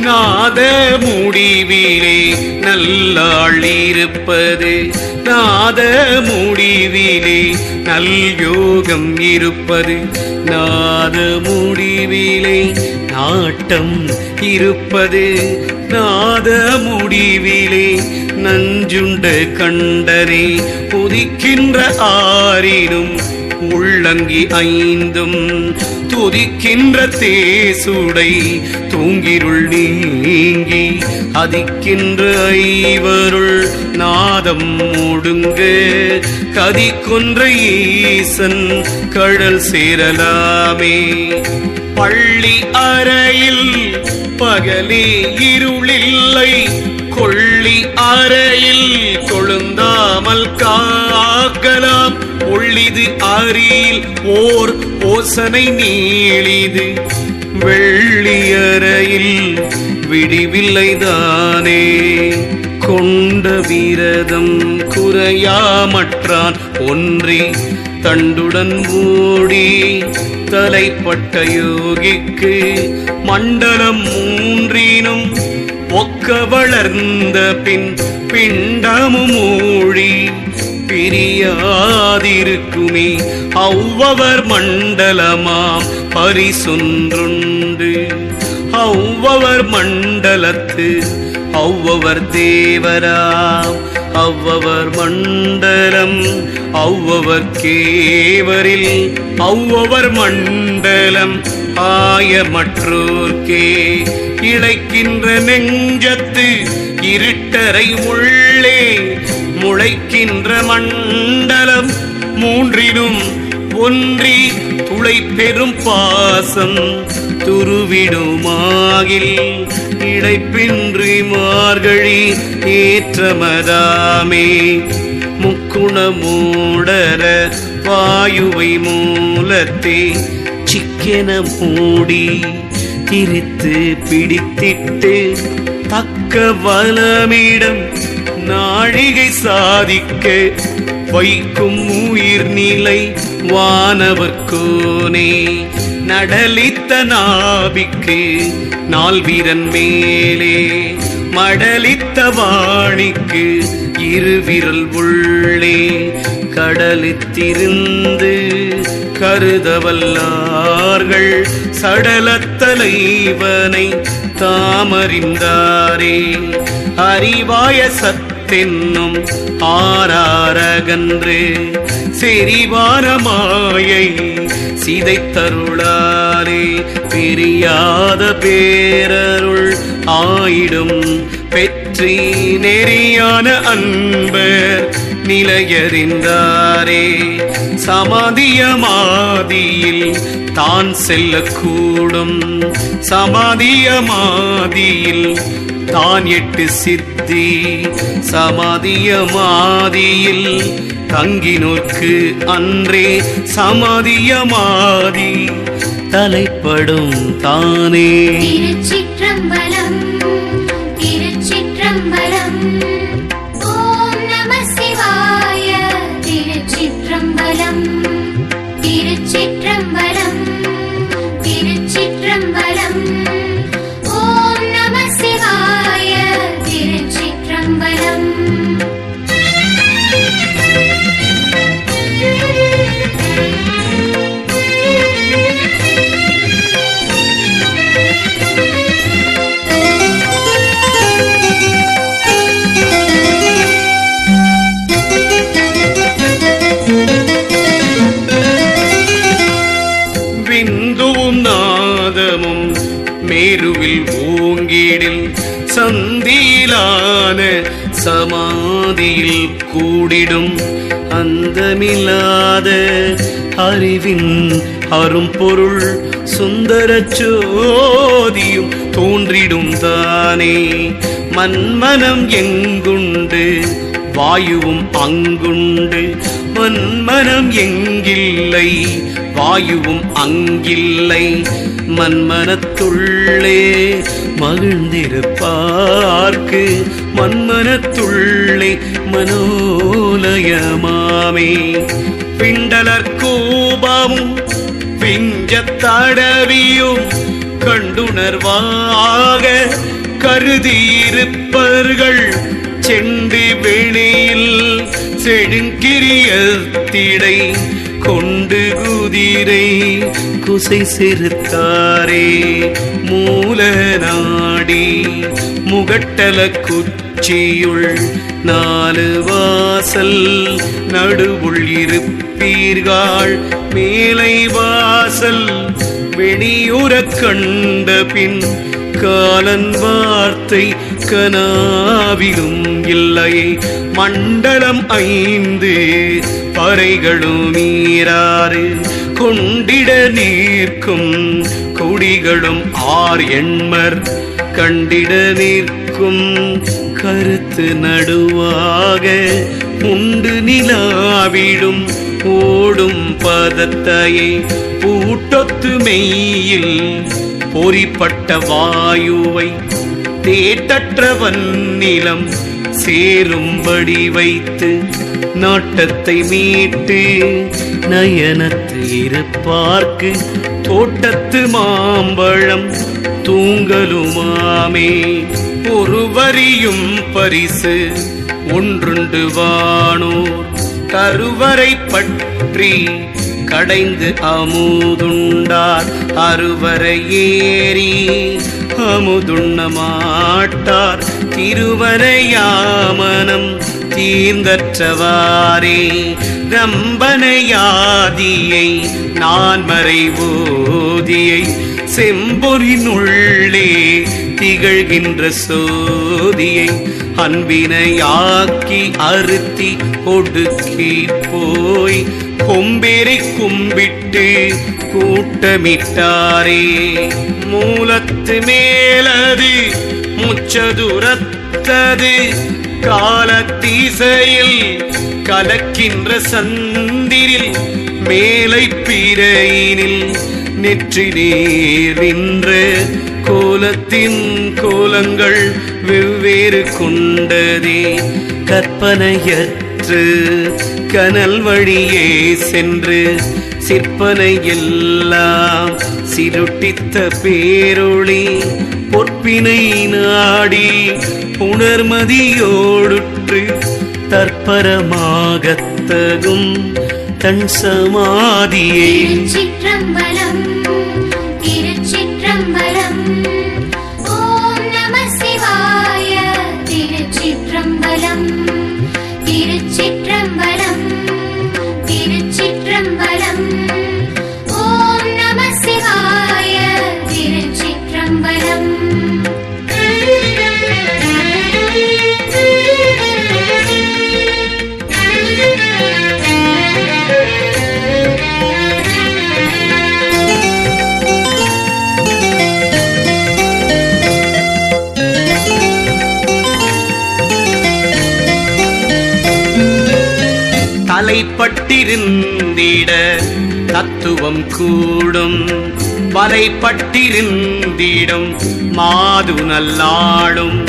நாத முடிவிலே நல்லாள் இருப்பது. நாத முடிவிலே நல் யோகம் இருப்பது நாத முடிவிலை. நாட்டம் இருப்பது நாத முடிவிலே. நஞ்சுண்டு கண்டனை உதிக்கின்ற ஆறினும் உள்ளங்கி ஐந்தும் துதிக்கின்ற தேசுடை தூங்கிருள் நீங்கி அதிக்கின்ற ஐவருள் நாதம் முடுங்க கதிக்கொன்ற ஈசன் கடல் சேரலாமே. பள்ளி அறையில் பகலே இருளில்லை கொள் உள்ளி அறையில் கொழுந்தாமல் காக்கலாம் உள்ளிது அரியில் ஓர் ஓசனை நீளிது. வெள்ளியறையில் விடிவில்லைதானே. கொண்ட வீரதம் குறையாமற்றான். ஒன்றி தண்டுடன் ஓடி தலைப்பட்ட யோகிக்கு மண்டலம் மூன்றினும் ஒக்க வளர்ந்த பின் பிண்டமும் மூழி பிரியாதிருக்குமே. அவ்வவர் மண்டலமாம் பரிசொன்றுண்டு. அவ்வவர் மண்டலத்து அவ்வவர் தேவராம். அவ்வவர் மண்டலம் அவ்வவர் கேவரில். அவ்வவர் மண்டலம் ஆய மற்றோர்க்கே. இழைக்கின்ற நெஞ்சத்து இருட்டரை உள்ளே முளைக்கின்ற மண்டலம் மூன்றிலும் ஒன்றி துளை பெரும் பாசம் துருவிடுமாகில் இழைப்பின்றி மார்கழி ஏற்றமதாமே. முக்குணமூடர வாயுவை மூலத்தே சிக்கென மூடி திரித்து பிடித்திட்டு தக்க வலமிடம் நாழிகை சாதிக்க வைக்கும் உயிர் நிலை வானவர்கோனே நடலித்த நாபிக்கு நால்வீரன் மேலே. மடலித்த வாணிக்கு இருவிரல் உள்ளே. கடலித்திருந்து கருதவல்லார்கள் சடலத்தலைவனை தாமறிந்தாரே. அறிவாய சத்தென்னும் ஆராரகன்று செறிவான மாயை சிதைத்தருளாரே. பிரியாத பேரருள் ஆயிடும் பெற்றி நெறியான அன்பர் நிலையறிந்தாரே. சமாதியமாதியில் தான் செல்லக்கூடும். சமாதியமாதியில் தான் எட்டு சித்தி. சமாதியமாதியில் தங்கினோர்க்கு அன்றே. சமாதியமாதி தலைப்படும் தானே. கூடிடும் அந்தமில்லாத அறிவின் அரும்பொருள் சுந்தர சோதியும் தோன்றிடும் தானே. மன்மனம் எங்குண்டு? வாயுவும் அங்குண்டு. மன்மனம் எங்கில்லை? வாயுவும் அங்கில்லை. மன்மனத்துள்ளே மகிழ்ந்திருப்பார்க்கு. மன்மனத்துள்ளே மனோலயமாமே. பிண்டலர் கோபமும் பிஞ்சத் தடவியும் கண்டுணர்வாக கருதியிருப்பர்கள் செண்டு வெளியில் செடுங்கிரியத்திடை கொண்டு குதிரை குசை சிறுத்தாரே மூல நாடி முகட்டல குச்சியுள் நாலு வாசல் நடுவுள் இருப்பீர்கள். மேலை வாசல் வெளியுறக் கண்ட பின் காலன் வார்த்தை கனாவிலும் இல்லை. மண்டலம் ஐந்து பறைகளும் மீறாறு. கொண்டிட நீர்க்கும் கொடிகளும் ஆர் எண்மர் கண்டிட நிற்கும் கருத்து நடுவாக உண்டு நிலாவிடும் ஓடும் பதத்தையை பூட்டொத்து மெய்யில் பொறிப்பட்ட வாயுவை தேட்டற்றவன் நிலம் சேரும்படி வைத்து நாட்டத்தை மீட்டு நயனத்து இருப்பார்க்கு. தோட்டத்து மாம்பழம் தூங்கலுமாமே. ஒருவரியும் பரிசு ஒன்றுண்டு வானோர். கருவறை பற்றி கடைந்து அமுதுண்டார். அருவரை ஏறி அமுதுண்ண மாட்டார். திருவரையாமனம் தீர்ந்தற்றவாரே ரம்பனையாதியை நான் மறைவோதியை செம்பொறினுள்ளே திகழ்கின்ற சோதியை அன்பினையாக்கி அறுத்தி ஒடுக்கி போய் கொம்பேரை கும்பிட்டு கூட்டமிட்டாரே. மூலத்து மேலது முச்சதுரத்தது காலத்தீசையில் கலக்கின்ற சந்திரில் மேலை பிறையினில் நெற்றி நேர் நின்ற கோலத்தின் கோலங்கள் வெவ்வேறு கொண்டதே. கற்பனையற்று கனல் வழியே சென்று சிற்பனை எல்லாம் சிருட்டித்த பேரொளி பொற்பினை நாடி உணர்மதியோடுற்று தற்பரமாகத்தகும் தன் சமாதியை சிற்றம்பலம் திருச்சிற்றம்பலம். வலைப்பட்டிருந்திட தத்துவம் கூடும். வலைப்பட்டிருந்திடும் மாது நல்லாடும்.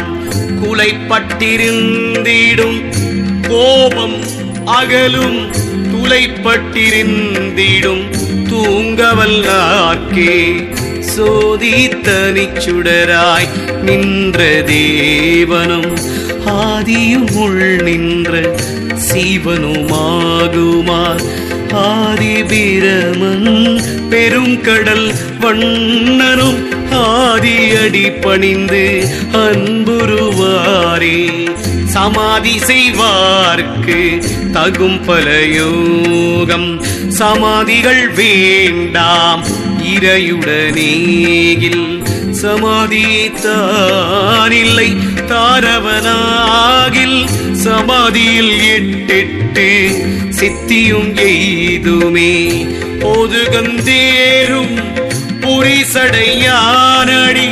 குலைப்பட்டிருந்திடும். கோபம் அகலும். துளைப்பட்டிருந்திடும். தூங்கவல்லார்க்கே சோதித்தனிச்சுடராய் நின்ற தேவனும் ஆதியும் உள் நின்ற சீவனுமாகுமார் ஆதிபிரமன் பெருங்கடல் வண்ணனும் ஆதியடி பணிந்து அன்புருவாரே. சமாதி செய்வார்க்கு தகும் பல யோகம் சமாதிகள் வேண்டாம் இறையுடனேகில் சமாதி தானில்லை தாரவனாகில். சமாதியில் எட்டெட்டு சித்தியும் எய்துமே. போதுகந்தேரும் புரிசடையானடி.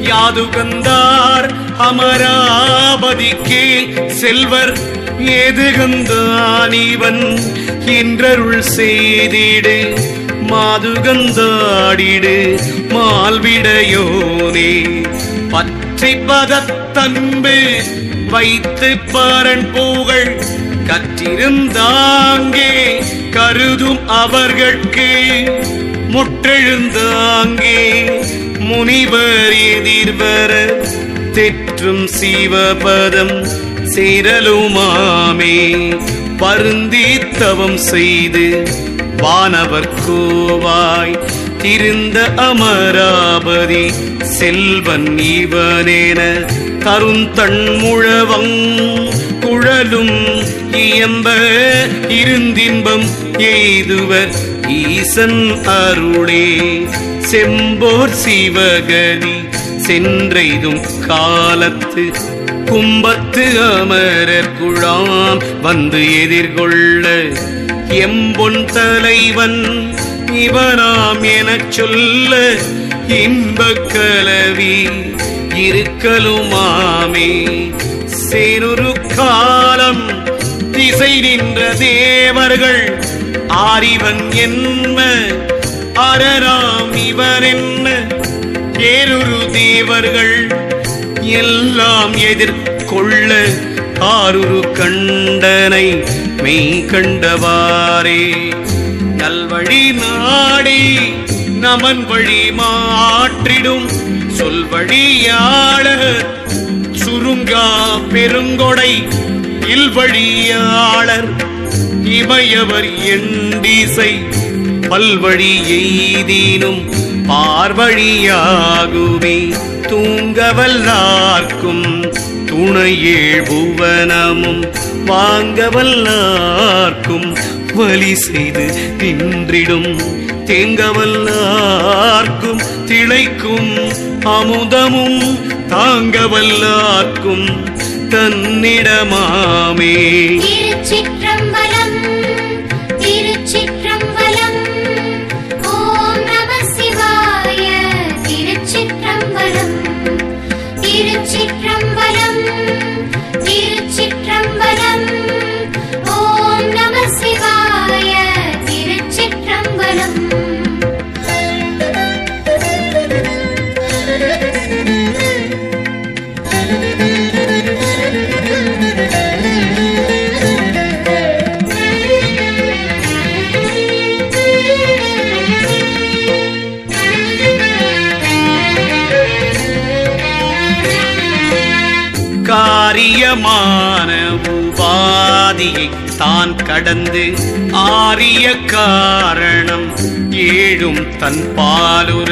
யாதுகந்தார் அமராபதிக்கே செல்வர் எதுகந்தான் இவன் என்றருள் செய்திடு. மாதுகந்தாடிடு மால்விடையோனே. பற்றி பதத்தன்பு வைத்து பாரன் புகழ் கற்றிருந்தாங்கே கருதும் அவர்கட்கு முற்றெழுந்தாங்கே. முனிவர் எதிர்வர தெற்றும் சிவபதம் சேரலுமாமே. பருந்தி தவம் செய்து வானவர் கோவாய் திருந்த அமராபதி செல்வன் இவனேன. தருந்தன் முழவங் குழலும் இயம்ப இருந்தின்பம் எய்துவர் ஈசன் அருளே. செம்போர் சிவகதி சென்றெய்தும் காலத்து கும்பத்து அமரர் குழாம் வந்து எதிர்கொள்ள எம்பொன் தலைவன் இவனாம் எனச் சொல்ல இன்பக் கலவி. இருக்கலுமாமே. சேனொரு காலம் திசை நின்ற தேவர்கள் ஆரிவன் என்ன அரராம் இவர் என்ன ஏருரு தேவர்கள் எல்லாம் எதிர்கொள்ள ஆருரு கண்டனை மெய் கண்டவாரே நல்வழி நாடி நமன் வழி மாற்றிடும். சொல்வழியாளர் சுருங்கா பெருங்கொடை இல்வழியாளர். இமையவர் எண்டிசை பல்வழி எய்தீனும் பார்வழியாகுமே தூங்கவல்லார்க்கும் துணையேழ் புவனமும் வாங்கவல்லார்க்கும் வலி செய்து நின்றிடும். தேங்கவல்லார்க்கும் திளைக்கும் அமுதமும் தாங்கவல்லார்க்கும் தன்னிடமாமே. காரியமான உபாதியை தான் கடந்து ஆரிய காரணம் ஏழும் தன் பாலுர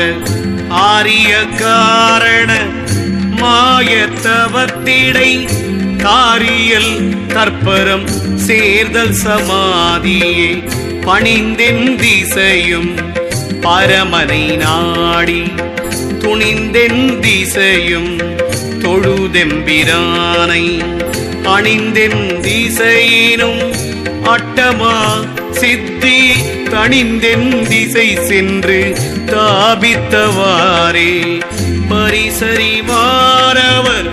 ஆரிய காரண மாயத்தவத்திடை காரியல் தற்பரம் சேர்தல் சமாதியே பணிந்தென் திசையும் பரமனை நாடி துணிந்தென் திசையும் தொழுதெம்பிரானை அணிந்தென் திசையினும் அட்டமா சித்தி தணிந்தென் திசை சென்று தாபித்தவாறே. பரிசறிவாரவர்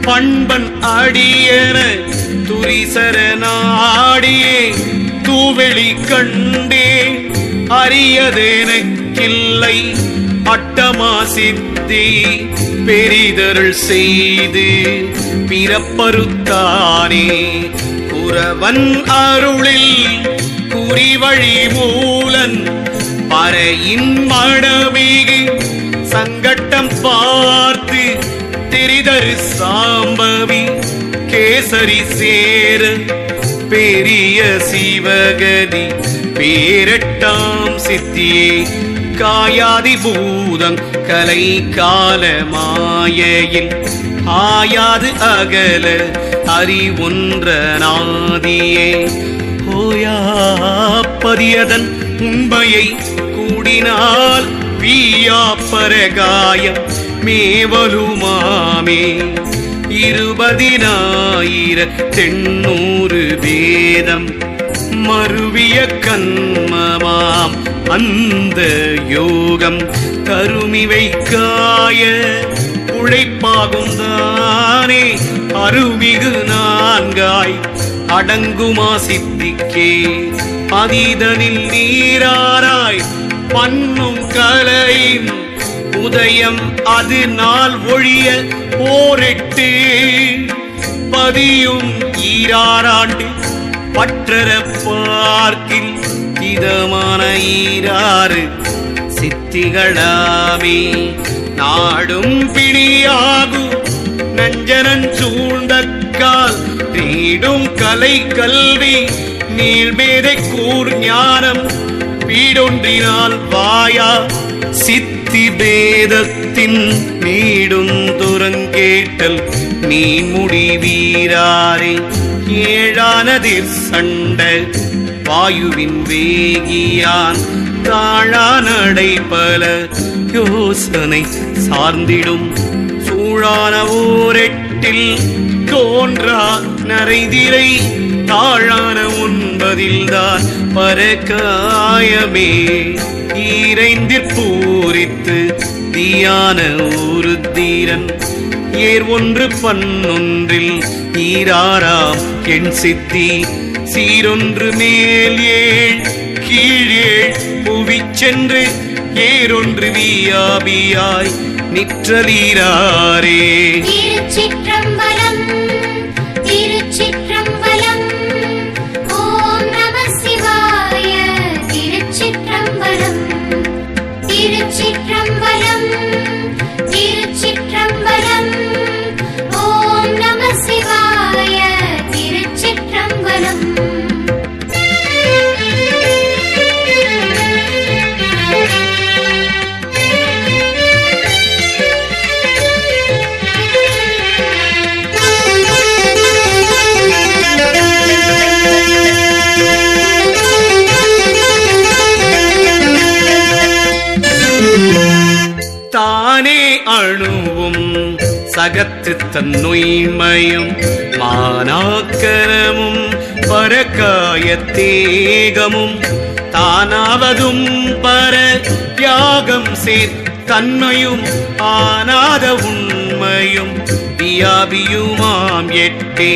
பண்பன் அடியன துரிசர நாடியே தூவெளி கண்டே அரியதெனக்கில்லை அட்டமா சித்தி பெரிதருள் செய்து பிறப்பருத்தானே குறவன் அருளில் குறிவழி மூலன் பறையின் மடமிகு சங்கட்டம் பார்த்து திரிதரு சாம்பவி கேசரி சேர பெரிய சிவகதி பேரட்டாம் சித்தியே காயாதி பூதம் கலை கால மாயையில் ஆயாது அகல அறிவொன்ற நாதியே ஓயாப்பதியதன் உண்மையை கூடினால் வீயாப்பரகாயம் மேவலுமாமே. இருபதினாயிர தென்னூறு வேதம் மருவிய கண்மமாம். அந்த யோகம் கருமி வைக்காய உழைப்பாகும் தானே. அருமிகு நான்காய் அடங்குமா சித்திக்கே. அதீதனில் நீராராய் பண்ணும் கலையும் உதயம் அது நாள் ஒழிய போரிட்டு பதியும் ஈராராண்டு பற்றற பார்க்கில் இதமான ஈராறு சித்திகளாமே. நாடும் பிணியாகு நஞ்சனன் சூழ்ந்தக்கால் நீடும் கலை கல்வி நீள்மேதை கூர் ஞானம் வீடொன்றினால் வாயா சித்தி பேதத்தின் நீடும் துரங்கேட்டல் நீ முடிவீராரே ஏழானதிர் சண்ட வாயுவின் வேகியான் தாழானடை பல யோசனை சார்ந்திடும். சூழான ஓரெட்டில் தோன்றா நரைதிரை தாழான உண்பதில்தான் பரக்காயமே. ஈரைந்திற் பூரித்து தீயான ஒரு தீரன் ஏர் ஒன்று பன்னொன்றில் ஈராராம் என் சித்தி சீரொன்று மேல் ஏழ் கீழேழ் புவி சென்று ஏரொன்று வியாபியாய் நிற்றலீராரே. திருச்சிற்றம்பலம் திருச்சிற்றம்பலம் சகத்து தன்னுய்மையும் மானாக்கரமும் பரக்காய தேகமும் தானாவதும் பர யாகம் சேர் தன்மையும் ஆனாத உண்மையும் வியாபியுமாம் எட்டே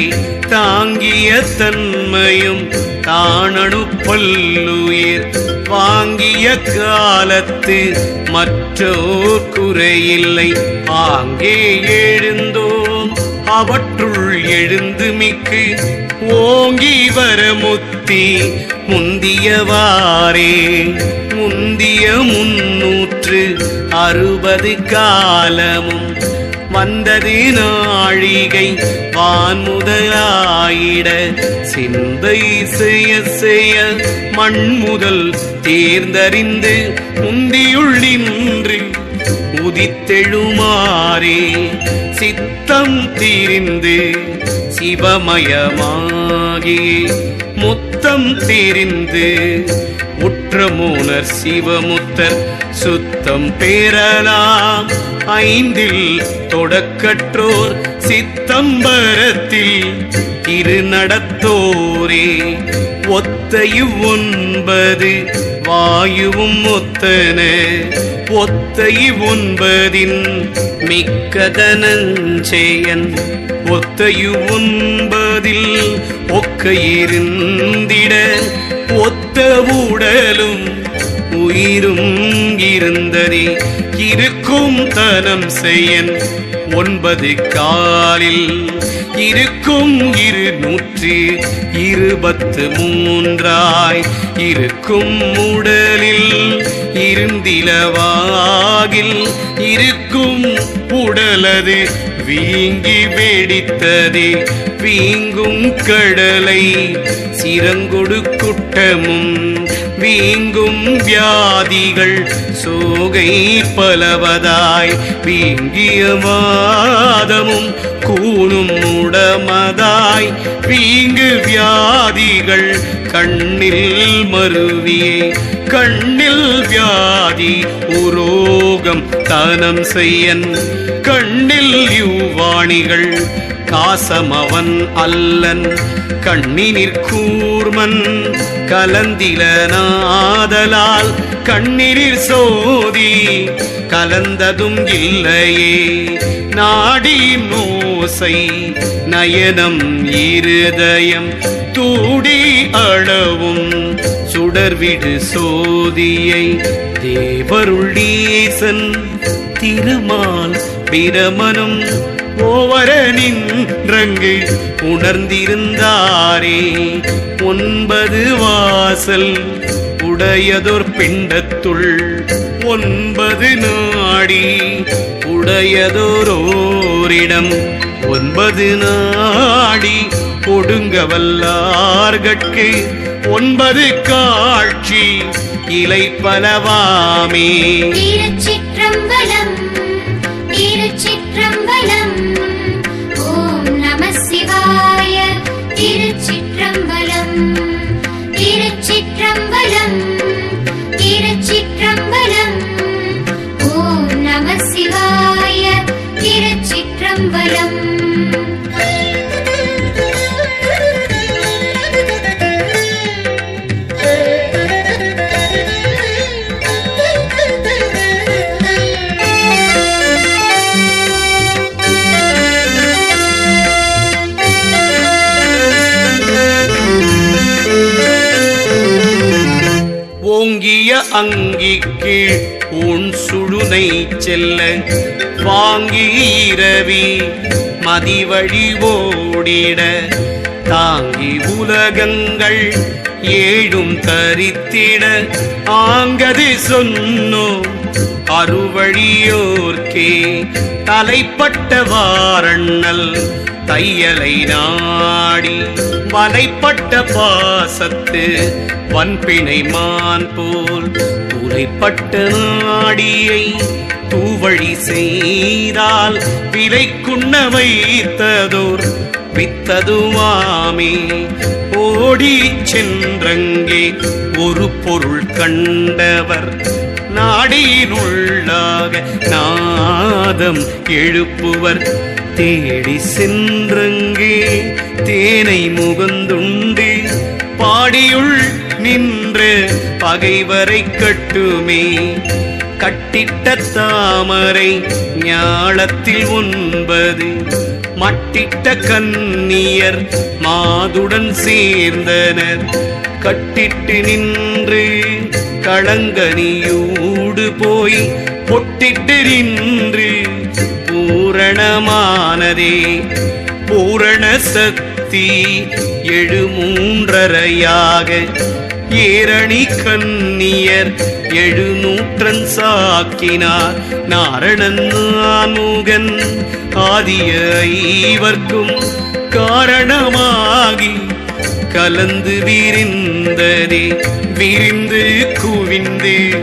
தாங்கிய தன்மையும் தானணு பல்லுயிர். வாங்கிய காலத்து மற்றோர் குறையில்லை. ஆங்கே எழுந்தோம் அவற்றுள் எழுந்து மிக்கு. ஓங்கி வர முத்தி முந்தியவாறே முந்திய முன்னூற்று அறுபது காலமும் வந்தது நாழிகை. வான்முதலாயிட சிந்தை செய்ய செய்ய மண் முதல் தேர்ந்தறிந்து முந்தியுள் நின்று உதித்தெழுமாறே. சித்தம் தீரிந்து சிவமயமாகி முத்தம் தீரிந்து உற்றமூனர் சிவமுத்தர் சுத்தம் பெறலாம் ஐந்தில் தொடக்கற்றோர் சித்தம்பரத்தில் இரு நடத்தோரே. ஒத்தையும் ஒன்பது வாயுவும் ஒத்தன. ஒத்தை ஒன்பதின் மிக்கதனஞ்செயன் ஒத்தையு ஒன்பதில் ஒக்க இருந்திட. ஒத்த உடலும் உயிரும் இருந்ததே இருக்கும் தனம் செய்யன் ஒன்பது காலில். இருக்கும் இரு நூற்றி இருபத்து மூன்றாய். இருக்கும் உடலில் இருந்திலவாகில். இருக்கும் உடலது வீங்கி வெடித்ததே. வீங்கும் கடலை சிறங்கொடு குட்டமும் வீங்கும் வியாதிகள் சோகை பலவதாய் வீங்கிய மாதமும் கூணும் உடமதாய் வீங்கு வியாதிகள் கண்ணில் மருவியே. கண்ணில் வியாதி உரோகம் தானம் செய்யன். கண்ணில் யுவாணிகள் காசமவன் அல்லன். கண்ணினிற் கூர்மன் கலந்தில நாதலால் கண்ணினிற் சோதி கலந்ததும் இல்லையே. நாடி மோசை நயனம் இருதயம் தூடி அளவும் சுடர்விடு சோதியை. தேவருள்ளீசன் திருமால் பிரமனும் ஓவர நின்றங்கு உணர்ந்திருந்தாரே. ஒன்பது வாசல் உடையதொர் பிண்டத்துள். ஒன்பது நாடி உடையதோரோரிடம் ஒன்பது நாடி கொடுங்க வல்லார்கட்கு ஒன்பது காட்சி இலை பலவாமே திருச்சிற்றம்பலம் திருச்சிற்றம்பலம் ஆதி வழி ஓடிட தாங்கி உலகங்கள் ஏழும் தரித்திட ஆங்கது சொன்னோ அருவழியோர்க்கே தலைப்பட்ட வாரண்ணல் தையலை நாடி வலைப்பட்ட பாசத்து வன்பிணை மான் போல் துளைப்பட்ட நாடியை தூவழி செய்தால் விலைக்குண்ண வைத்ததோர் வித்ததுவாமே ஓடி சென்றங்கே ஒரு பொருள் கண்டவர். நாடியினுள்ளாக நாதம் எழுப்புவர். தேடி சென்றங்கே தேனை முகந்துண்டு. பாடியுள் நின்று பகைவரை கட்டுமே. கட்டிட்ட தாமரை ஞாலத்தில் ஒன்பது மட்டிட்ட கன்னியர் மாதுடன் சேர்ந்தனர். கட்டிட்டு நின்று களங்கனியூடு போய் பொட்டிட்டு நின்று பூரணமானதே பூரண சக்தி எழுமூன்றரையாக ஏரணி கன்னியர் எழுநூற்றன் சாக்கினார். நாரணன் ஆன்முகன் ஆதிய ஐவர்க்கும் காரணமாகி கலந்து விரிந்ததே விரிந்து குவிந்து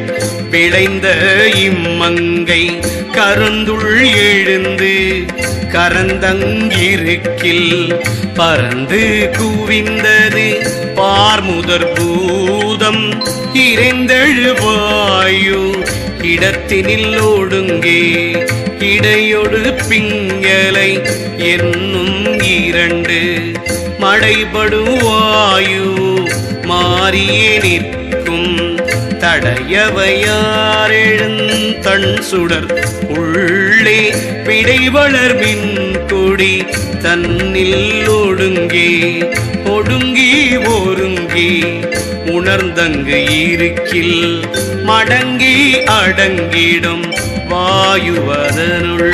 விளைந்த இம்மங்கை கருந்துள் எழுந்து கரந்தங்கிருக்கில் பறந்து குவிந்தது. பார்முதற் பூதம் இறைந்தெழுவாயு இடத்தினில் ஒடுங்கே இடையொடு பிங்கலை என்னும் இரண்டு மடைபடுவாயு. மாறியே நிற்கும் தடையவையாரெழுந்தண் சுடர் உள்ளே பிடைவளர் மின் கொடி தன்னில் ஒடுங்கே. ஒடுங்கி ஒருங்கி. உணர்ந்தங்கு இருக்கில் மடங்கி அடங்கிடும் வாயுவதனுள்.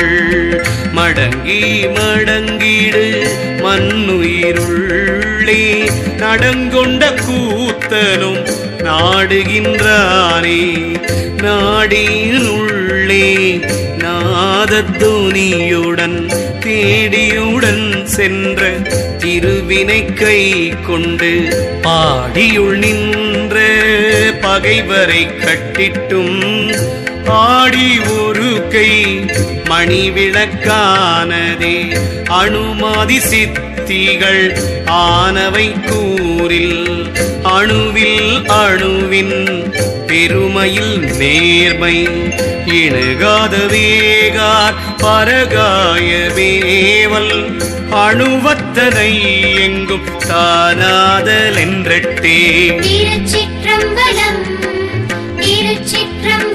மடங்கி மடங்கிடு மண்ணுயிருள்ளே நடங்கொண்ட கூத்தலும் நாடுகின்றானே. நாடினுள்ளே நாதத்துனியுடன் தேடியுடன் சென்ற திருவினை கை கொண்டு பாடியுள் நின்ற பகைவரை கட்டிட்டும் ஆடி ஒரு கை மணி விளக்கானதே அணுமாதி சித்திகள் ஆனவை கூறில் அணுவில் அணுவின் பெருமையில் நேர்மை. இணுகாத வேகார் பரகாய வேவல் அணுவத்தனை எங்கும் தானாதல் என்றட்டே. திருச்சிற்றம்பலம் திருச்சிற்றம்பலம்